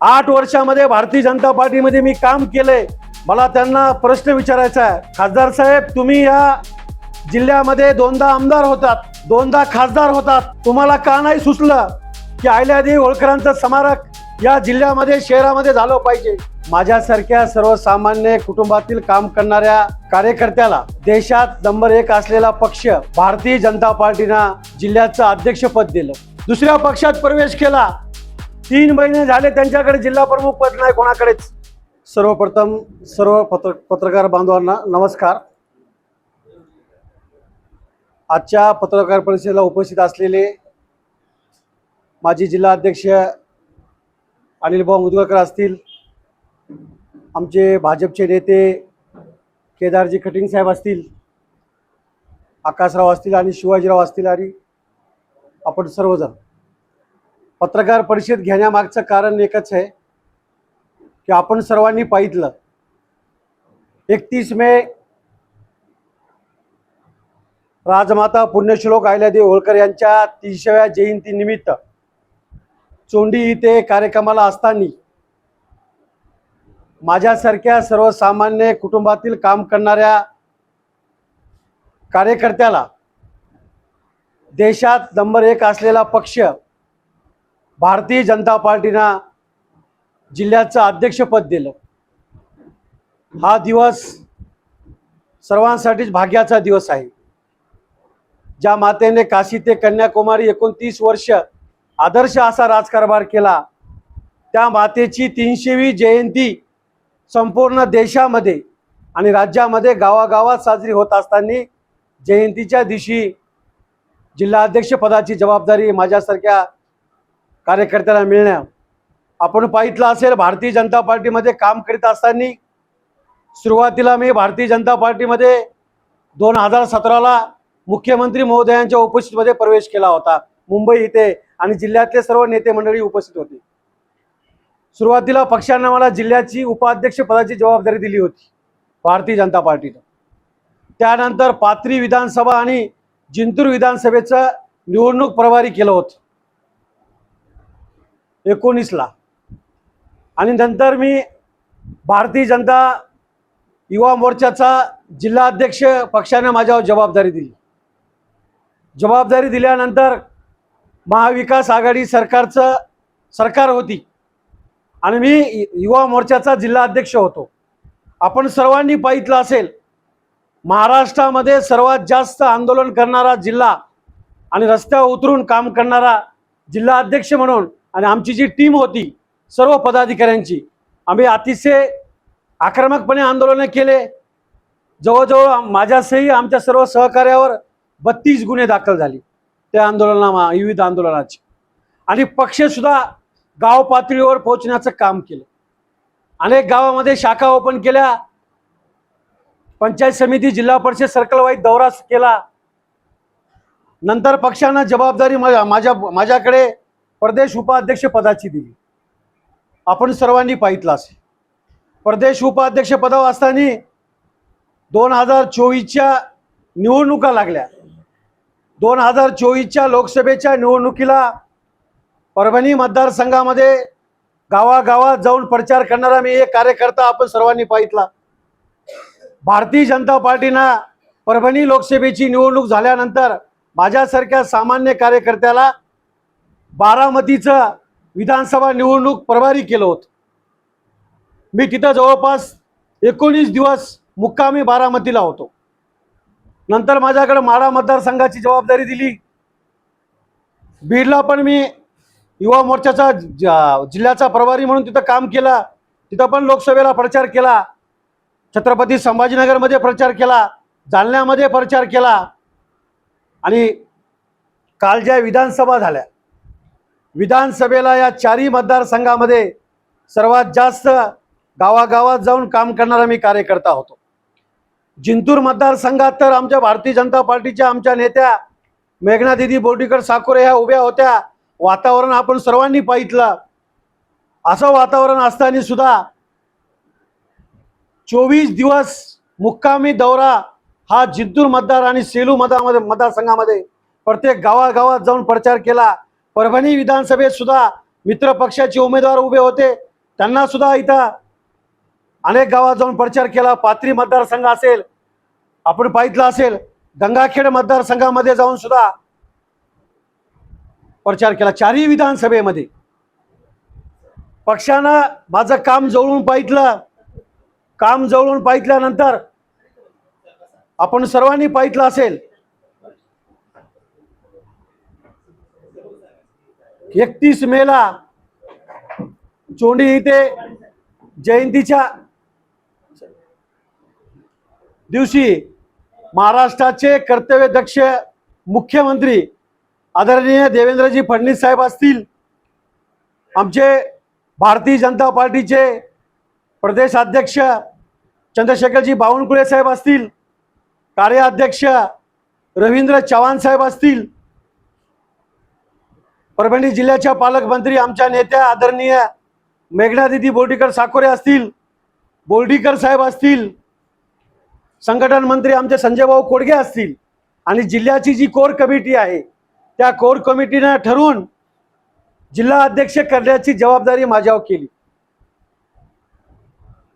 आठ वर्षामध्ये भारतीय जनता पार्टीमध्ये मी काम केलंय. मला त्यांना प्रश्न विचारायचा आहे. खासदार साहेब तुम्ही या जिल्ह्यामध्ये दोनदा आमदार होतात दोनदा खासदार होतात. तुम्हाला का नाही सुचलं की अहिल्यादेवी होळकरांचं स्मारक या जिल्ह्यामध्ये शहरामध्ये झालं पाहिजे? माझ्यासारख्या सर्वसामान्य कुटुंबातील काम करणाऱ्या कार्यकर्त्याला देशात नंबर एक असलेला पक्ष भारतीय जनता पार्टीनं जिल्ह्याचं अध्यक्षपद दिलं. दुसऱ्या पक्षात प्रवेश केला. तीन महिने झाले त्यांच्याकडे जिल्हा प्रमुख पद नाही कोणाकडेच. सर्वप्रथम सर्व पत्र पत्रकार बांधवांना नमस्कार. आजच्या पत्रकार परिषदेला उपस्थित असलेले माजी जिल्हा अध्यक्ष अनिल भाऊ मुदगळकर असतील आमचे भाजपचे नेते केदारजी कटिंग साहेब असतील आकाशराव असतील आणि शिवाजीराव असतील आणि आपण सर्वजण. पत्रकार परिषद घेण्यामागचं कारण एकच आहे की आपण सर्वांनी पाहितलं. एकतीस मे राजमाता पुण्यश्लोक अहिल्यादेवी होळकर यांच्या तीनशेव्या जयंतीनिमित्त चोंडी इथे कार्यक्रमाला असताना माझ्यासारख्या सर्वसामान्य कुटुंबातील काम करणाऱ्या कार्यकर्त्याला देशात नंबर एक असलेला पक्ष भारतीय जनता पार्टीनं जिल्ह्याचं अध्यक्षपद दिलं. हा दिवस सर्वांसाठीच भाग्याचा दिवस आहे. ज्या मातेने काशी ते कन्याकुमारी एकोणतीस वर्ष आदर्श असा राजकारभार केला त्या मातेची तीनशेवी जयंती संपूर्ण देशामध्ये आणि राज्यामध्ये गावागावात साजरी होत असताना जयंतीच्या दिवशी जिल्हाध्यक्षपदाची जबाबदारी माझ्यासारख्या कार्यकर्त्याला मिळण्या. आपण पाहितलं असेल भारतीय जनता पार्टीमध्ये काम करीत असताना सुरुवातीला मी भारतीय जनता पार्टीमध्ये दोन हजार सतराला मुख्यमंत्री महोदयांच्या उपस्थितीमध्ये प्रवेश केला होता. मुंबई इथे आणि जिल्ह्यातले सर्व नेते मंडळी उपस्थित होते. सुरुवातीला पक्षाने मला जिल्ह्याची उपाध्यक्ष पदाची जबाबदारी दिली होती भारतीय जनता पार्टीनं. त्यानंतर पाथरी विधानसभा आणि जिंतूर विधानसभेचं निवडणूक प्रभारी केलं होतं. एकोणीसला. आणि नंतर मी भारतीय जनता युवा मोर्चाचा जिल्हाध्यक्ष पक्षाने माझ्यावर जबाबदारी दिली. जबाबदारी दिल्यानंतर महाविकास आघाडी सरकारचं सरकार होती. आणि मी युवा मोर्चाचा जिल्हा अध्यक्ष होतो. आपण सर्वांनी पाहितलं असेल महाराष्ट्रामध्ये सर्वात जास्त आंदोलन करणारा जिल्हा आणि रस्त्यावर उतरून काम करणारा जिल्हा अध्यक्ष म्हणून आणि आमची जी टीम होती सर्व पदाधिकाऱ्यांची आम्ही अतिशय आक्रमकपणे आंदोलनं केले. जवळजवळ माझ्यासही आमच्या सर्व सहकार्यावर बत्तीस गुन्हे दाखल झाले त्या आंदोलना विविध आंदोलनाचे. आणि पक्षसुद्धा गाव पातळीवर पोहोचण्याचं काम केलं. अनेक गावामध्ये शाखा ओपन केल्या. पंचायत समिती जिल्हा परिषद सर्कलवाईज दौरा केला. नंतर पक्षानं जबाबदारी माझ्या माझ्या माझ्याकडे प्रदेश उपाध्यक्ष पदाची दिली. आपण सर्वांनी पाहितलं असेल. प्रदेश उपाध्यक्ष पदावर असताना दोन हजार चोवीसच्या निवडणुका लागल्या. दोन हजार चोवीसच्या लोकसभेच्या निवडणुकीला परभणी मतदारसंघामध्ये गावागावात जाऊन प्रचार करणारा मी एक कार्यकर्ता आपण सर्वांनी पाहितला. भारतीय जनता पार्टीनं परभणी लोकसभेची निवडणूक झाल्यानंतर माझ्यासारख्या सामान्य कार्यकर्त्याला बारामतीचं विधानसभा निवडणूक प्रभारी केलं होतं. मी तिथं जवळपास एकोणीस दिवस मुक्कामी बारामतीला होतो. नंतर माझ्याकडे माडा मतदारसंघाची जबाबदारी दिली. बीडला पण मी युवा मोर्चाचा ज- जिल्ह्याचा प्रभारी म्हणून तिथं काम केलं. तिथं पण लोकसभेला प्रचार केला. छत्रपती संभाजीनगरमध्ये प्रचार केला. जालन्यामध्ये प्रचार केला. आणि काल ज्या विधानसभा झाल्या विधानसभेला या चारही मतदारसंघामध्ये सर्वात जास्त गावागावात जाऊन काम करणारा मी कार्यकर्ता होतो. जिंतूर मतदारसंघात तर आमच्या भारतीय जनता पार्टीच्या आमच्या नेत्या मेघनादिदी बोर्डीकर साकोरे ह्या उभ्या होत्या. वातावरण आपण सर्वांनी पाहितलं. असं वातावरण असताना सुद्धा चोवीस दिवस मुक्कामी दौरा हा जिंतूर मतदार आणि सेलू मतदामध्ये मतदारसंघामध्ये प्रत्येक गावागावात जाऊन प्रचार केला. परभणी विधानसभेत सुद्धा मित्र पक्षाचे उमेदवार उभे होते. त्यांना सुद्धा इथं अनेक गावात जाऊन प्रचार केला. पाथरी मतदारसंघ असेल आपण पाहितलं असेल गंगाखेड मतदारसंघामध्ये जाऊन सुद्धा प्रचार केला. चारही विधानसभेमध्ये. पक्षानं माझं काम जवळून पाहितलं काम जवळून पाहितल्यानंतर आपण सर्वांनी पाहितलं असेल एकतीस मेला चोंडी इथे जयंतीच्या दिवशी महाराष्ट्राचे कर्तव्यदक्ष मुख्यमंत्री आदरणीय देवेंद्रजी फडणवीस साहेब असतील. आमचे भारतीय जनता पार्टीचे प्रदेशाध्यक्ष चंद्रशेखरजी बावनकुळे साहेब असतील. कार्याध्यक्ष रवींद्र चव्हाण साहेब असतील. परभणी जिल्ह्याच्या पालकमंत्री आमच्या नेत्या आदरणीय मेघनादिदी बोर्डीकर साकोरे असतील बोर्डीकर साहेब असतील संघटन मंत्री आमचे संजय भाऊ कोडगे असतील आणि जिल्ह्याची जी कोर कमिटी आहे त्या कोर कमिटीनं ठरवून जिल्हा अध्यक्ष करण्याची जबाबदारी माझ्यावर केली.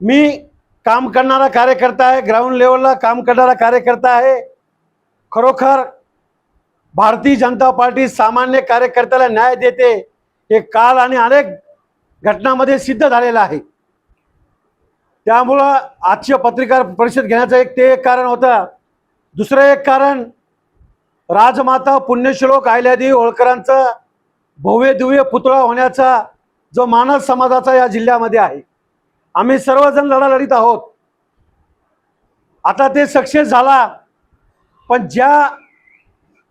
मी काम करणारा कार्यकर्ता आहे ग्राउंड लेवलला काम करणारा कार्यकर्ता आहे. खरोखर भारतीय जनता पार्टी सामान्य कार्यकर्त्याला न्याय देते हे काल आणि अनेक घटनामध्ये सिद्ध झालेलं आहे. त्यामुळं आजची पत्रकार परिषद घेण्याचं एक ते एक कारण होतं. दुसरं एक कारण राजमाता पुण्यश्लोक आयल्यादेवी होळकरांचं भव्य दिव्य पुतळा होण्याचा जो मानस समाजाचा या जिल्ह्यामध्ये आहे. आम्ही सर्वजण लढा लढीत आहोत. आता ते सक्सेस झाला पण ज्या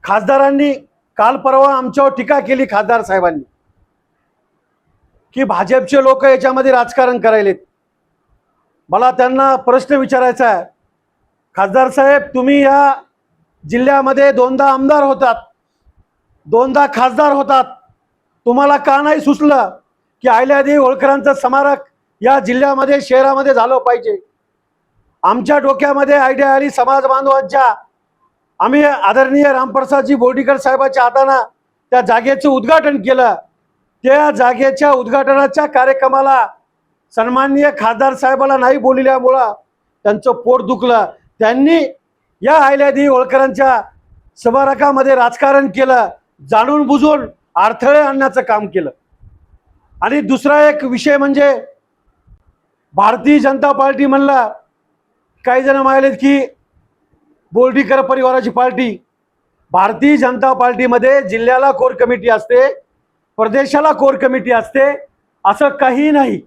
खासदारांनी काल परवा आमच्यावर टीका केली खासदार साहेबांनी की भाजपचे लोक याच्यामध्ये राजकारण करायलेत. मला त्यांना प्रश्न विचारायचा आहे. खासदार साहेब तुम्ही या जिल्ह्यामध्ये दोनदा आमदार होतात दोनदा खासदार होतात. तुम्हाला का नाही सुचलं की अहिल्यादेवी होळकरांचं स्मारक या जिल्ह्यामध्ये शहरामध्ये झालं पाहिजे? आमच्या डोक्यामध्ये आयडिया आली समाज बांधवांच्या आम्ही आदरणीय रामप्रसादजी बोर्डीकर साहेबाच्या हातानं त्या जागेचं उद्घाटन केलं. त्या जागेच्या उद्घाटनाच्या कार्यक्रमाला सन्माननीय खासदार साहेबाला नाही बोलल्यामुळं त्यांचं पोट दुखलं. त्यांनी या आयल्यादी होळकरांच्या स्मारकामध्ये राजकारण केलं जाणून बुजून अडथळे आणण्याचं काम केलं. आणि दुसरा एक विषय म्हणजे भारतीय जनता पार्टी म्हणलं काही जण म्हणाले की बोर्डीकर परिवाराची पार्टी. भारतीय जनता पार्टीमध्ये जिल्ह्याला कोर कमिटी असते प्रदेशाला कोर कमिटी असते असं काही नाही.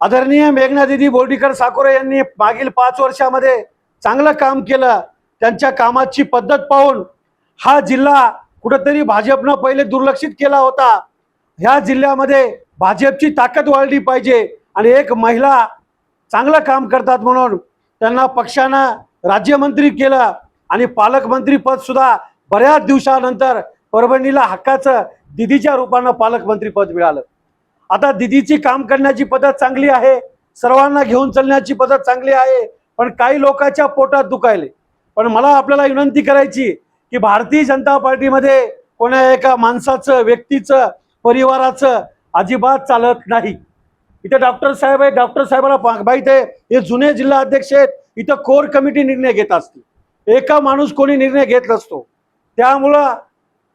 आदरणीय मेघनादिदी बोर्डीकर साकोरे यांनी मागील पाच वर्षामध्ये चांगलं काम केलं. त्यांच्या कामाची पद्धत पाहून हा जिल्हा कुठंतरी भाजपनं पहिले दुर्लक्षित केला होता. ह्या जिल्ह्यामध्ये भाजपची ताकद वाढली पाहिजे आणि एक महिला चांगलं काम करतात म्हणून त्यांना पक्षानं राज्यमंत्री केलं आणि पालकमंत्री पद सुद्धा बऱ्याच दिवसानंतर परभणीला हक्काचं दिदीच्या रूपानं पालकमंत्री पद मिळालं. आता दिदीची काम करण्याची पद्धत चांगली आहे सर्वांना घेऊन चालण्याची पद्धत चांगली आहे पण काही लोकांच्या पोटात दुखायले. पण मला आपल्याला विनंती करायची की भारतीय जनता पार्टीमध्ये कोण्या एका माणसाचं व्यक्तीचं परिवाराचं अजिबात चालत नाही. इथे डॉक्टर साहेब आहे डॉक्टर साहेबांना माहीत आहे हे जुने जिल्हा अध्यक्ष आहेत. इथं कोर कमिटी निर्णय घेत असते. एका माणूस कोणी निर्णय घेत नसतो. त्यामुळं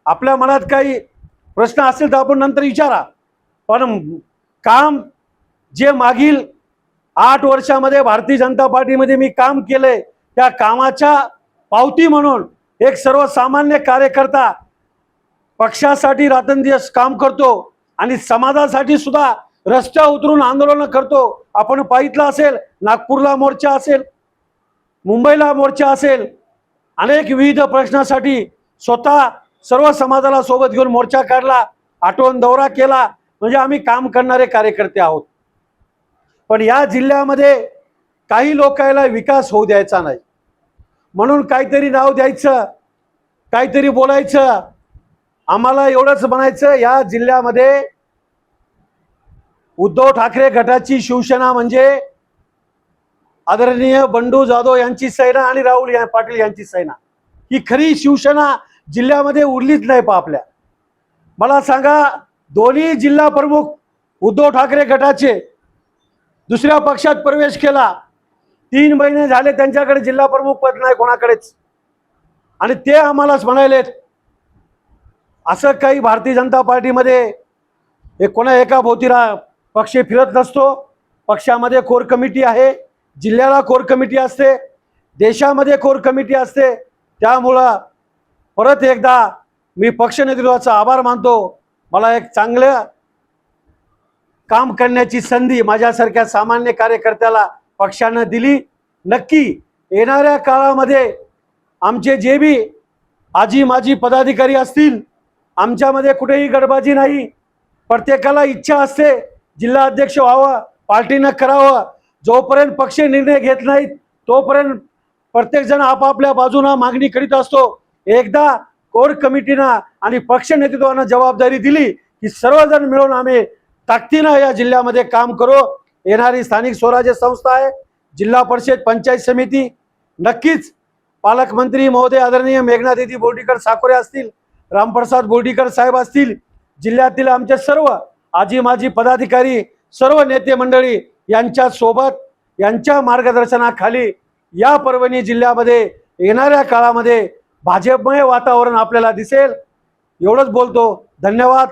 आपल्या मनात काही प्रश्न असेल तर आपण नंतर विचारा. पण काम जे मागील आठ वर्षामध्ये भारतीय जनता पार्टीमध्ये मी काम केलंय त्या कामाच्या पावती म्हणून एक सर्वसामान्य कार्यकर्ता पक्षासाठी रात्रंदिवस काम करतो आणि समाजासाठी सुद्धा रस्त्या उतरून आंदोलन करतो. आपण पाहितलं असेल नागपूरला मोर्चा असेल मुंबईला मोर्चा असेल अनेक विविध प्रश्नासाठी स्वतः सर्व समाजाला सोबत घेऊन मोर्चा काढला आठवण दौरा केला म्हणजे आम्ही काम करणारे कार्यकर्ते आहोत. पण या जिल्ह्यामध्ये काही लोकायला विकास होऊ द्यायचा नाही. म्हणून काहीतरी नाव द्यायचं काहीतरी बोलायचं आम्हाला एवढंच म्हणायचं या जिल्ह्यामध्ये उद्धव ठाकरे गटाची शिवसेना म्हणजे आदरणीय बंडू जाधव यांची सेना आणि राहुल या- पाटील यांची सेना. ही खरी शिवसेना जिल्ह्यामध्ये उरलीच नाही पा आपल्या. मला सांगा दोन्ही जिल्हा प्रमुख उद्धव ठाकरे गटाचे दुसऱ्या पक्षात प्रवेश केला तीन महिने झाले त्यांच्याकडे जिल्हा प्रमुख पद नाही कोणाकडेच. आणि ते आम्हालाच म्हणायलेत असं काही भारतीय जनता पार्टीमध्ये हे कोणा एका भोवतीला पक्ष फिरत नसतो पक्षामध्ये कोर कमिटी आहे जिल्ह्याला कोर कमिटी असते देशामध्ये कोर कमिटी असते त्यामुळं परत एकदा मी पक्ष नेतृत्वाचा आभार मानतो. मला एक चांगलं काम करण्याची संधी माझ्यासारख्या सामान्य कार्यकर्त्याला पक्षानं दिली. नक्की येणाऱ्या काळामध्ये आमचे जे बी आजी माजी पदाधिकारी असतील आमच्यामध्ये कुठेही गडबाजी नाही. प्रत्येकाला इच्छा असते जिल्हा अध्यक्ष व्हावं पार्टीनं करावं जोपर्यंत पक्ष निर्णय घेत नाहीत तोपर्यंत प्रत्येकजण आपापल्या बाजूनं मागणी करीत असतो. एकदा कोर कमिटीनं आणि पक्ष नेतृत्वानं जबाबदारी दिली की सर्वजण मिळून आम्ही ताकदीनं या जिल्ह्यामध्ये काम करू. येणारी स्थानिक स्वराज्य संस्था आहे जिल्हा परिषद पंचायत समिती. नक्कीच पालकमंत्री महोदय आदरणीय मेघनादिदी बोर्डीकर साकोरे असतील रामप्रसाद बोर्डीकर साहेब असतील जिल्ह्यातील आमचे सर्व आजी माजी पदाधिकारी सर्व नेते मंडळी यांच्या सोबत यांच्या मार्गदर्शनाखाली या परभणी जिल्ह्यामध्ये येणाऱ्या काळामध्ये भाजपमय वातावरण आपल्याला दिसेल. एवढंच बोलतो. धन्यवाद.